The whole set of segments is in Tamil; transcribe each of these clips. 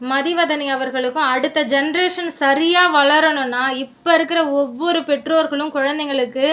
மதிவதனி அவர்களுக்கும் அடுத்த ஜென்ரேஷன் சரியாக வளரணும்னா இப்போ இருக்கிற ஒவ்வொரு பெற்றோர்களும் குழந்தைங்களுக்கு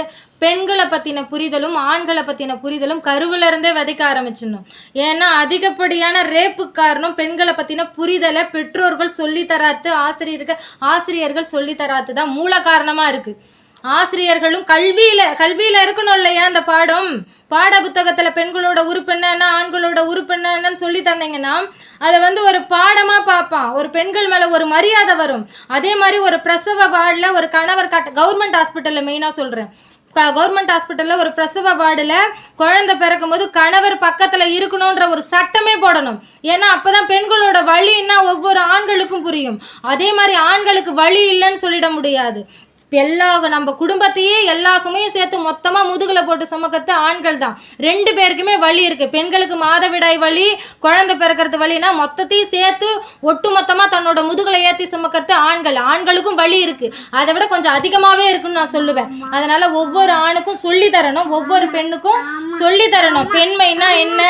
பெண்களை பற்றின புரிதலும் ஆண்களை பற்றின புரிதலும் கருவிலருந்தே விதைக்க ஆரம்பிச்சிடணும். ஏன்னா அதிகப்படியான ரேப்பு காரணம் பெண்களை பற்றின புரிதலை பெற்றோர்கள் சொல்லித்தராத்து ஆசிரியர்கள் ஆசிரியர்கள் சொல்லித்தராத்து தான் மூல காரணமாக இருக்குது ஆசிரியர்களும் கல்வியில கல்வியில இருக்கணும் இல்லையா அந்த பாடம்? பாட புத்தகத்துல பெண்களோட உறுப்பு என்னன்னா ஆண்களோட உறுப்பு என்னன்னு சொல்லி தந்தீங்கன்னா அதை வந்து ஒரு பாடமா பார்ப்பான். ஒரு பெண்கள் மேல ஒரு மரியாதை வரும். அதே மாதிரி ஒரு பிரசவ வார்டில் ஒரு கணவர் கட்ட கவர்மெண்ட் ஹாஸ்பிட்டல்ல மெயினா சொல்றேன். கவர்மெண்ட் ஹாஸ்பிட்டலில் ஒரு பிரசவ வார்டில் குழந்தை பிறக்கும் போது கணவர் பக்கத்தில் இருக்கணுன்ற ஒரு சட்டமே போடணும். ஏன்னா அப்பதான் பெண்களோட வழின்னா ஒவ்வொரு ஆண்களுக்கும் புரியும். அதே மாதிரி ஆண்களுக்கு வழி இல்லைன்னு சொல்லிட முடியாது. எல்லா நம்ம குடும்பத்தையே எல்லா சுமையும் சேர்த்து மொத்தமாக முதுகில் போட்டு சுமக்கிறது ஆண்கள் தான். ரெண்டு பேருக்குமே வலி இருக்குது பெண்களுக்கு மாதவிடாய் வலி குழந்தை பிறக்கிறது வலினா மொத்தத்தையும் சேர்த்து ஒட்டு மொத்தமாக தன்னோட முதுகில் ஏற்றி சுமக்கிறது ஆண்கள். ஆண்களுக்கும் வலி இருக்குது அதை விட கொஞ்சம் அதிகமாகவே இருக்குன்னு நான் சொல்லுவேன். அதனால் ஒவ்வொரு ஆணுக்கும் சொல்லி தரணும். ஒவ்வொரு பெண்ணுக்கும் சொல்லி தரணும். பெண்மைனா என்ன?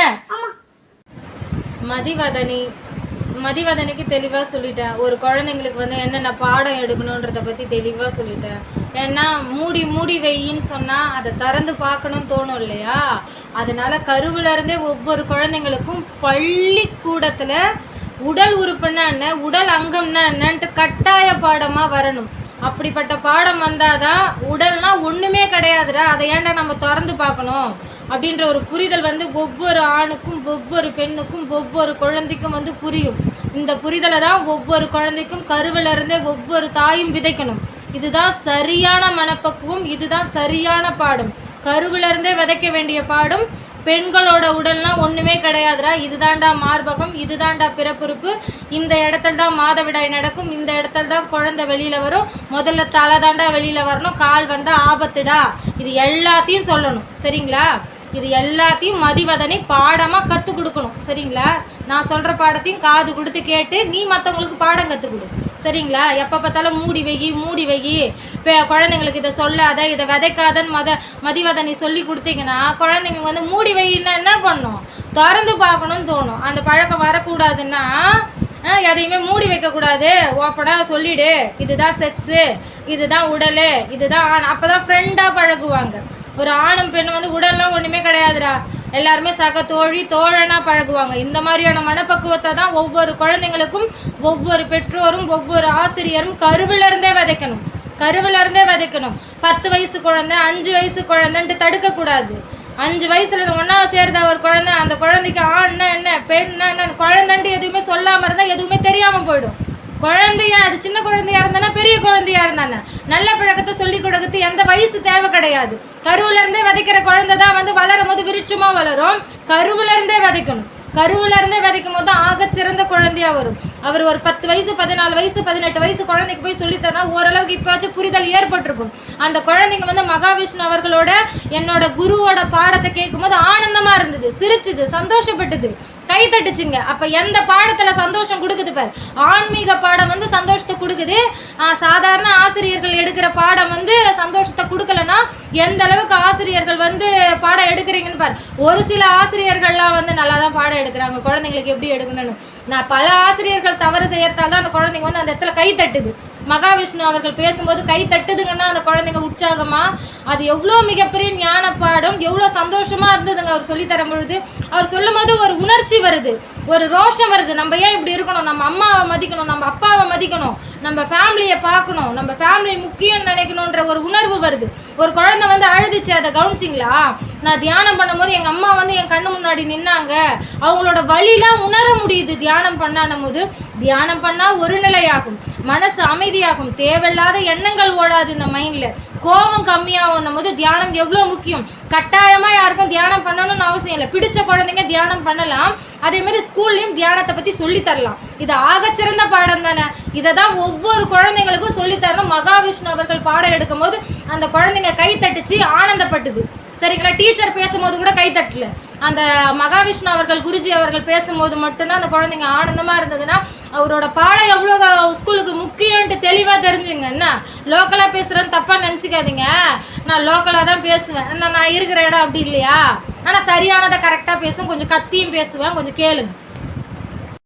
மதிவதனி. மதிவதனைக்கு தெளிவாக சொல்லிட்டேன். ஒரு குழந்தைங்களுக்கு வந்து என்னென்ன பாடம் எடுக்கணுன்றதை பற்றி தெளிவாக சொல்லிட்டேன். ஏன்னா மூடி மூடி வெயின்னு சொன்னால் அதை திறந்து பார்க்கணும்னு தோணும் இல்லையா? அதனால கருவுல இருந்தே ஒவ்வொரு குழந்தைங்களுக்கும் பள்ளிக்கூடத்தில் உடல் உறுப்புனா என்ன? உடல் அங்கம்னா என்னன்ட்டு கட்டாய பாடமாக வரணும். அப்படிப்பட்ட பாடம் வந்தாதான் உடல்னா ஒன்றுமே கிடையாதுடா. அதை ஏன்டா நம்ம திறந்து பார்க்கணும்? அப்படின்ற ஒரு புரிதல் வந்து ஒவ்வொரு ஆணுக்கும் ஒவ்வொரு பெண்ணுக்கும் ஒவ்வொரு குழந்தைக்கும் வந்து புரியும். இந்த புரிதலை தான் ஒவ்வொரு குழந்தைக்கும் கருவிலிருந்தே ஒவ்வொரு தாயும் விதைக்கணும். இதுதான் சரியான மனப்பக்குவம் இதுதான் சரியான பாடம். கருவிலிருந்தே விதைக்க வேண்டிய பாடம் பெண்களோட உடல்லாம் ஒண்ணுமே கிடையாதுடா. இதுதாண்டா மார்பகம் இதுதான்டா பிறப்புறுப்பு. இந்த இடத்துல தான் மாதவிடாய் நடக்கும். இந்த இடத்துல தான் குழந்தை வெளியில வரும். முதல்ல தலை தாண்டா வெளியில வரணும். கால் வந்தா ஆபத்துடா. இது எல்லாத்தையும் சொல்லணும். சரிங்களா? இது எல்லாத்தையும் மதிவதனை பாடமா கத்து கொடுக்கணும். சரிங்களா? நான் சொல்ற பாடத்தையும் காது கொடுத்து கேட்டு நீ மற்றவங்களுக்கு பாடம் கத்து கொடு. சரிங்களா எப்போ பார்த்தாலும் மூடி வெயி மூடி வை. இப்போ குழந்தைங்களுக்கு இதை சொல்லாத இதை விதைக்காதன்னு மத மதிவதனி சொல்லி கொடுத்தீங்கன்னா குழந்தைங்க வந்து மூடி வையின்னா என்ன பண்ணும்? திறந்து பார்க்கணும்னு தோணும். அந்த பழக்கம் வரக்கூடாதுன்னா எதையுமே மூடி வைக்கக்கூடாது. ஓப்பனாக சொல்லிடு. இதுதான் செக்ஸு இதுதான் உடல் இதுதான் ஆண். அப்போ தான் ஃப்ரெண்டாக பழகுவாங்க. ஒரு ஆணும் பெண்ணும் வந்து உடல் எல்லாருமே சக தோழி தோழனாக பழகுவாங்க. இந்த மாதிரியான மனப்பக்குவத்தை தான் ஒவ்வொரு குழந்தைங்களுக்கும் ஒவ்வொரு பெற்றோரும் ஒவ்வொரு ஆசிரியரும் கருவிலிருந்தே விதைக்கணும். கருவிலிருந்தே விதைக்கணும். பத்து வயசு குழந்தை அஞ்சு வயசு குழந்தைன்ட்டு தடுக்கக்கூடாது. அஞ்சு வயசுல ஒன்றா ஒன்றாவது சேர்ந்த ஒரு குழந்தை அந்த குழந்தைக்கு ஆண்னா என்ன பெண்ணா என்ன குழந்தைன்ட்டு எதுவுமே சொல்லாமல் இருந்தால் எதுவுமே தெரியாமல் போயிடும். குழந்தையா அது சின்ன குழந்தையா இருந்தானா பெரிய குழந்தையா இருந்தானே? நல்ல பழக்கத்தை சொல்லி கொடுக்கறது எந்த வயசு தேவை கிடையாது. கருவுல இருந்தே விதைக்கிற குழந்தை தான் வந்து வளரும் போது விருட்சமா வளரும். கருவுல இருந்தே விதைக்கணும். கருவிலேருந்து விதைக்கும் போது தான் ஆக சிறந்த குழந்தையா வரும். அவர் ஒரு பத்து வயசு பதினாலு வயசு பதினெட்டு வயசு குழந்தைக்கு போய் சொல்லித்தரா ஓரளவுக்கு இப்போச்சும் புரிதல் ஏற்பட்டிருக்கும். அந்த குழந்தைங்க வந்து மகாவிஷ்ணு அவர்களோட என்னோட குருவோட பாடத்தை கேட்கும்போது ஆனந்தமாக இருந்தது சிரிச்சுது சந்தோஷப்பட்டது. கை தட்டுச்சுங்க. அப்போ எந்த பாடத்தில் சந்தோஷம் கொடுக்குது பார்? ஆன்மீக பாடம் வந்து சந்தோஷத்தை கொடுக்குது. சாதாரண ஆசிரியர்கள் எடுக்கிற பாடம் தான் எந்த அளவுக்கு ஆசிரியர்கள் வந்து பாடம் எடுக்கிறீங்கன்னு பாரு. ஒரு சில ஆசிரியர்கள்லாம் வந்து நல்லா தான் பாடம் எடுக்கிறாங்க. குழந்தைங்களுக்கு எப்படி எடுக்கணும்னு. நான் பல ஆசிரியர்கள் தவறு செய்யறதால தான் அந்த குழந்தைங்க வந்து அந்த இடத்துல கை தட்டுது. மகாவிஷ்ணு அவர்கள் பேசும்போது கை தட்டுதுங்கன்னா அந்த குழந்தைங்க உற்சாகமா அது எவ்வளோ மிகப்பெரிய ஞானப்பாடும் எவ்வளோ சந்தோஷமாக இருந்ததுங்க. அவர் சொல்லி தரும் பொழுது அவர் சொல்லும் போது ஒரு உணர்ச்சி வருது. ஒரு ரோஷம் வருது. நம்ம ஏன் இப்படி இருக்கணும்? நம்ம அம்மாவை மதிக்கணும். நம்ம அப்பாவை மதிக்கணும். நம்ம ஃபேமிலியை பார்க்கணும். நம்ம ஃபேமிலி முக்கியம்னு நினைக்கணுன்ற ஒரு உணர்வு வருது. ஒரு குழந்தை வந்து அழுதுச்சு. அதை கவனிச்சிங்களா? நான் தியானம் பண்ணும்போது எங்கள் அம்மா வந்து என் கண்ணு முன்னாடி நின்னாங்க. அவங்களோட வழிலாம் உணர முடியுது. தியானம் பண்ணானும் போது தியானம் பண்ணால் ஒரு நிலையாகும். மனசு அமைதியாகும். தேவையில்லாத எண்ணங்கள் ஓடாது இந்த மைண்டில் கோபம் கம்மியாகும் போது தியானம் எவ்வளோ முக்கியம்? கட்டாயமாக யாருக்கும் தியானம் பண்ணணும்னு அவசியம் இல்லை. பிடிச்ச குழந்தைங்க தியானம் பண்ணலாம். அதே மாதிரி ஸ்கூல்லையும் தியானத்தை பற்றி சொல்லி தரலாம். இது ஆகச்சிறந்த பாடம் தானே? இதை தான் ஒவ்வொரு குழந்தைங்களுக்கும் சொல்லி தரணும். மகாவிஷ்ணு அவர்கள் பாடம் எடுக்கும் போது அந்த குழந்தைங்க கை தட்டுச்சு ஆனந்தப்பட்டுது. சரிங்களா? டீச்சர் பேசும்போது கூட கை தட்டல. அந்த மகாவிஷ்ணு அவர்கள் குருஜி அவர்கள் பேசும்போது மட்டும்தான் அந்த குழந்தைங்க ஆனந்தமாக இருந்ததுன்னா அவரோட பாடம் எவ்வளோ ஸ்கூலுக்கு முக்கியம்ன்ட்டு தெளிவாக தெரிஞ்சுங்க. என்ன? லோக்கலாக பேசுகிறேன்னு தப்பாக நினச்சிக்காதீங்க. நான் லோக்கலாக தான் பேசுவேன். என்ன நான் இருக்கிற இடம் அப்படி இல்லையா? ஆனால் சரியானதை கரெக்டாக பேசுவேன். கொஞ்சம் கத்தியும் பேசுவேன். கொஞ்சம் கேளுங்க.